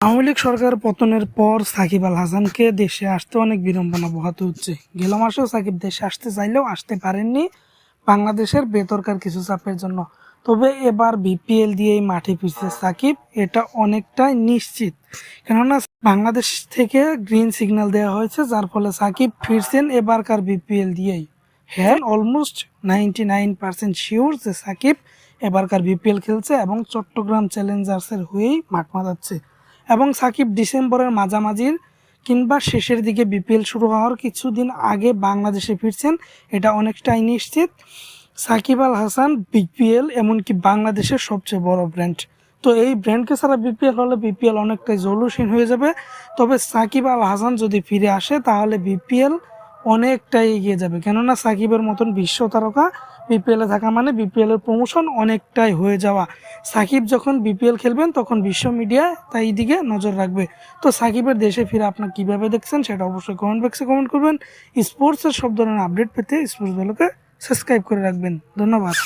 আওয়ামী লীগ সরকার পতনের পর সাকিব আল হাসানকে দেশে আসতে অনেক বিড়ম্বনা পোহাতে হচ্ছে। গেল মাসেও সাকিব দেশে আসতে চাইলেও আসতে পারেননি বাংলাদেশের বেতরকার কিছু চাপের জন্য। তবে এবার বিপিএল দিয়েই মাঠে ফিরছে সাকিব, এটা অনেকটাই নিশ্চিত। কেননা বাংলাদেশ থেকে গ্রিন সিগন্যাল দেওয়া হয়েছে, যার ফলে সাকিব ফিরছেন এবারকার বিপিএল দিয়েই। হ্যাঁ almost ninety nine percent sure যে সাকিব এবারকার বিপিএল খেলছে এবং চট্টগ্রাম চ্যালেঞ্জার্সের হয়েই মাঠ মাতাচ্ছে। এবং সাকিব ডিসেম্বরের মাঝামাঝির কিংবা শেষের দিকে বিপিএল শুরু হওয়ার কিছুদিন আগে বাংলাদেশে ফিরছেন, এটা অনেকটাই নিশ্চিত। সাকিব আল হাসান বিপিএল, এমনকি বাংলাদেশের সবচেয়ে বড় ব্র্যান্ড। তো এই ব্র্যান্ডকে ছাড়া বিপিএল হলে বিপিএল অনেকটাই জলুসীন হয়ে যাবে। তবে সাকিব আল হাসান যদি ফিরে আসে, তাহলে বিপিএল অনেকটাই এগিয়ে যাবে। কেননা সাকিবের মতন বিশ্ব তারকা বিপিএলে থাকা মানে বিপিএল এর প্রমোশন অনেকটাই হয়ে যাওয়া। সাকিব যখন বিপিএল খেলবেন, তখন বিশ্ব মিডিয়া তাই দিকে নজর রাখবে। তো সাকিবের দেশে ফিরে আপনার কীভাবে দেখছেন সেটা অবশ্যই কমেন্ট বক্সে কমেন্ট করবেন। স্পোর্টসের সব ধরনের আপডেট পেতে স্পোর্টস ভ্যালুকে সাবস্ক্রাইব করে রাখবেন। ধন্যবাদ।